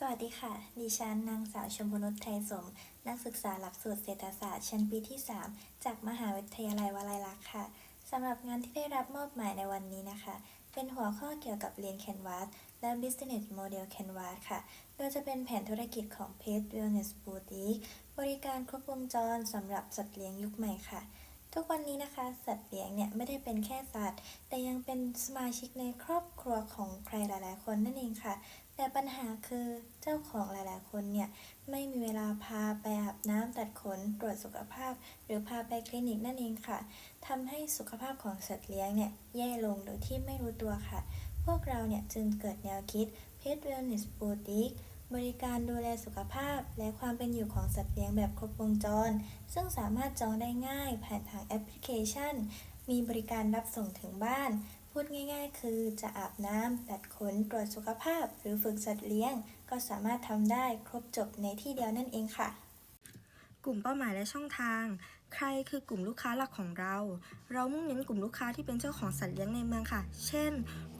สวัสดีค่ะ ดิฉันนางสาวชมพนุชไทยสม นักศึกษาหลักสูตรเศรษฐศาสตร์ ชั้นปีที่ 3 จากมหาวิทยาลัยวลัยลักษณ์ค่ะ สำหรับงานที่ได้รับมอบหมายในวันนี้นะคะ เป็นหัวข้อเกี่ยวกับเรียน Canvas และ Business Model Canvas ค่ะ โดยจะเป็นแผนธุรกิจของ Pet Wellness Boutique บริการครบวงจรสำหรับสัตว์เลี้ยงยุคใหม่ค่ะ ทุกวันนี้นะคะ สัตว์เลี้ยงเนี่ยไม่ได้เป็นแค่สัตว์ แต่ยังเป็นสมาชิกในครอบครัวของใครหลาย ๆ คนนั่นเองค่ะ แต่ปัญหาคือเจ้าของหลาย ๆ คนเนี่ยไม่มีเวลาพาไปอาบน้ำตัดขนตรวจสุขภาพ หรือพาไปคลินิกนั่นเองค่ะทำให้สุขภาพของสัตว์เลี้ยงเนี่ยแย่ลงโดยที่ไม่รู้ตัวค่ะ พวกเราเนี่ยจึงเกิดแนวคิด Pet Wellness Boutique บริการดูแลสุขภาพและความเป็นอยู่ของสัตว์เลี้ยงแบบครบวงจร ซึ่งสามารถจองได้ง่ายผ่านทางแอปพลิเคชัน มีบริการรับส่งถึงบ้าน พูดง่าย ๆ คือจะอาบน้ำตัดขน ตรวจสุขภาพ หรือฝึกสัตว์เลี้ยง ก็สามารถทำได้ครบจบในที่เดียวนั่นเองค่ะ กลุ่มเป้าหมายและช่องทาง ใครคือกลุ่มลูกค้าหลักของเรา เรามุ่งเน้นกลุ่มลูกค้าที่เป็นเจ้าของสัตว์เลี้ยงในเมืองค่ะ เช่น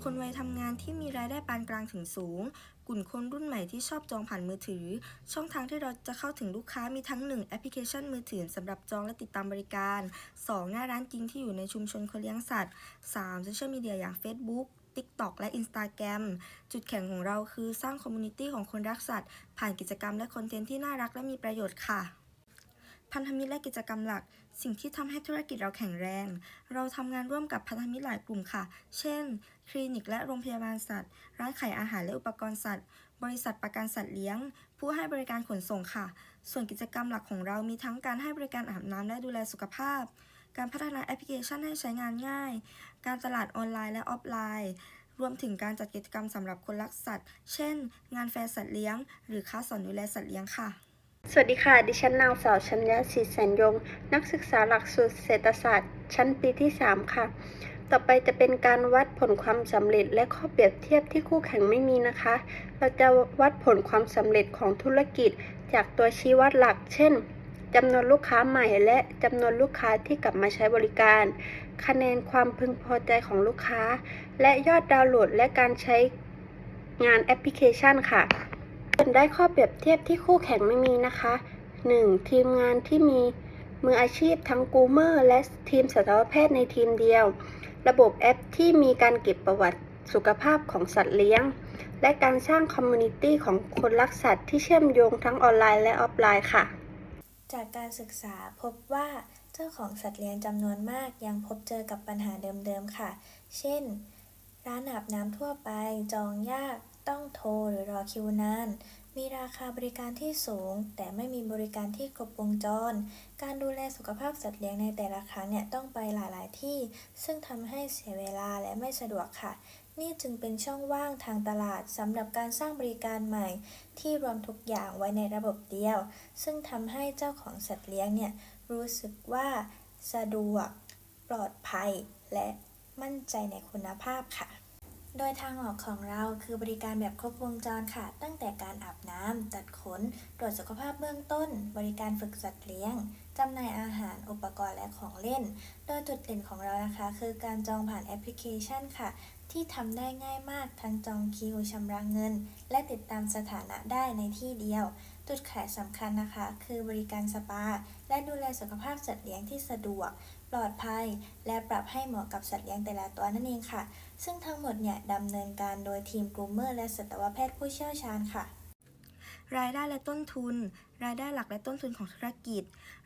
คนวัยทำงานที่มีรายได้ปานกลางถึงสูง กลุ่มคนรุ่นใหม่ที่ชอบจองผ่านมือถือ ช่องทางที่เราจะเข้าถึงลูกค้ามีทั้ง 1 แอปพลิเคชันมือถือสำหรับจองและติดตามบริการ 2 หน้าร้านจริงที่อยู่ในชุมชนคนเลี้ยงสัตว์ 3 โซเชียลมีเดียอย่าง Facebook TikTok และ Instagram จุดแข็งของเราคือสร้างคอมมูนิตี้ของคนรักสัตว์ผ่านกิจกรรมและคอนเทนต์ที่น่ารักและมีประโยชน์ค่ะ พันธมิตรและกิจกรรมหลัก สิ่งที่ทำให้ธุรกิจเราแข็งแรง เราทำงานร่วมกับพันธมิตรหลายกลุ่มค่ะ เช่น คลินิกและโรงพยาบาลสัตว์ ร้านขายอาหารและอุปกรณ์สัตว์ บริษัทประกันสัตว์เลี้ยง ผู้ให้บริการขนส่งค่ะ ส่วนกิจกรรมหลักของเรามีทั้งการให้บริการอาบน้ำและดูแลสุขภาพ การพัฒนาแอปพลิเคชันให้ใช้งานง่าย การตลาดออนไลน์และออฟไลน์รวมถึงการจัดกิจกรรมสำหรับคนรักสัตว์ เช่น งานแฟร์สัตว์เลี้ยง หรือค้าสอนดูแลสัตว์เลี้ยงค่ะ สวัสดีค่ะ ดิฉันนางสาวชัญญาศรีแสนยง นักศึกษาหลักสูตรเศรษฐศาสตร์ ชั้นปีที่ 3 ค่ะ ต่อไปจะเป็นการวัดผลความสำเร็จและข้อเปรียบเทียบที่คู่แข่งไม่มีนะคะ เราจะวัดผลความสำเร็จของธุรกิจ จากตัวชี้วัดหลัก เช่นจำนวนลูกค้าใหม่และจำนวนลูกค้าที่กลับมาใช้บริการ คะแนนความพึงพอใจของลูกค้า และยอดดาวน์โหลดและการใช้งานแอปพลิเคชันค่ะ ได้ข้อเปรียบเทียบที่คู่แข่งไม่มีนะคะ 1. ทีมงานที่มีมืออาชีพทั้งกูเมอร์ และทีมสัตวแพทย์ในทีมเดียว ระบบแอปที่มีการเก็บประวัติสุขภาพของสัตว์เลี้ยง และการสร้างคอมมูนิตี้ของคนรักสัตว์ที่เชื่อมโยงทั้งออนไลน์และออฟไลน์ค่ะ จากการศึกษาพบว่าเจ้าของสัตว์เลี้ยงจำนวนมากยังพบเจอกับปัญหาเดิมๆค่ะ เช่น ร้านอาบน้ำทั่วไปจองยาก ต้องโทรหรือรอคิวนาน มีราคาบริการที่สูง แต่ไม่มีบริการที่ครบวงจร การดูแลสุขภาพสัตว์เลี้ยงในแต่ละครั้งเนี่ยต้องไปหลาย ๆ ที่ ซึ่งทำให้เสียเวลาและไม่สะดวกค่ะ นี่จึงเป็นช่องว่างทางตลาดสำหรับการสร้างบริการใหม่ ที่รวมทุกอย่างไว้ในระบบเดียว ซึ่งทำให้เจ้าของสัตว์เลี้ยงเนี่ยรู้สึกว่าสะดวก ปลอดภัย และมั่นใจในคุณภาพค่ะ โดยทางออกของเราคือบริการแบบครบวงจรค่ะ ตั้งแต่การอาบน้ำตัดขน ตรวจสุขภาพเบื้องต้น บริการฝึกสัตว์เลี้ยงจำหน่ายอาหารอุปกรณ์และของเล่น โดยจุดเด่นของเรานะคะ คือการจองผ่านแอปพลิเคชันค่ะ ที่ทำได้ง่ายมากทั้งจองคิวชำระเงิน และติดตามสถานะได้ในที่เดียว จุดขายสำคัญนะคะ คือบริการสปา และดูแลสุขภาพสัตว์เลี้ยงที่สะดวก ปลอดภัย และปรับให้เหมาะกับสัตว์เลี้ยงแต่ละตัวนั่นเองค่ะ ซึ่งทั้งหมดเนี่ยดำเนินการโดยทีมกรูมเมอร์และสัตวแพทย์ผู้เชี่ยวชาญค่ะรายได้และต้นทุน รายได้หลักและต้นทุนของธุรกิจ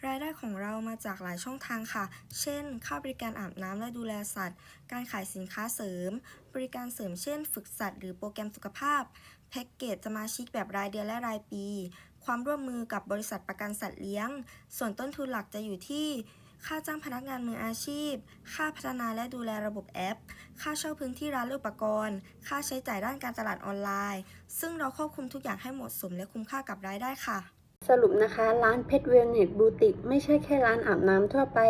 รายได้ของเรามาจากหลายช่องทางค่ะ เช่น ค่าบริการอาบน้ำและดูแลสัตว์ การขายสินค้าเสริม บริการเสริมเช่น ฝึกสัตว์หรือโปรแกรมสุขภาพ แพ็กเกจสมาชิกแบบรายเดือนและรายปี ความร่วมมือกับบริษัทประกันสัตว์เลี้ยง ส่วนต้นทุนหลักจะอยู่ที่ ค่าจ้างพนักงานมืออาชีพ ค่าพัฒนาและดูแลระบบแอป ค่าเช่าพื้นที่ร้านและอุปกรณ์ ค่าใช้จ่ายด้านการตลาดออนไลน์ ซึ่งเราควบคุมทุกอย่างให้เหมาะสมและคุ้มค่ากับรายได้ค่ะ สรุปนะคะ ร้านเพชรเวลเนตบูติกไม่ใช่แค่ร้านอาบน้ำทั่วไป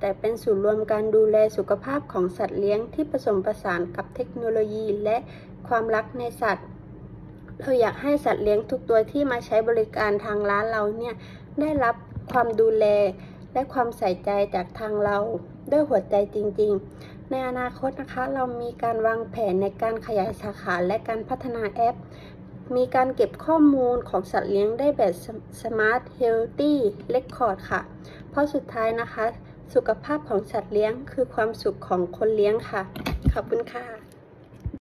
แต่เป็นศูนย์รวมการดูแลสุขภาพของสัตว์เลี้ยงที่ผสมผสานกับเทคโนโลยี และความรักในสัตว์ เราอยากให้สัตว์เลี้ยงทุกตัวที่มาใช้บริการทางร้านเราเนี่ยได้รับความดูแลและความใส่ใจจากทางเราด้วยหัวใจจริง ๆ ในอนาคตนะคะเรามีการวางแผนในการขยายสาขาและการพัฒนาแอป มีการเก็บข้อมูลของสัตว์เลี้ยงได้แบบ Smart Healthy Record ค่ะ เพราะสุดท้ายนะคะ สุขภาพของสัตว์เลี้ยงคือความสุขของคนเลี้ยงค่ะ ขอบคุณค่ะ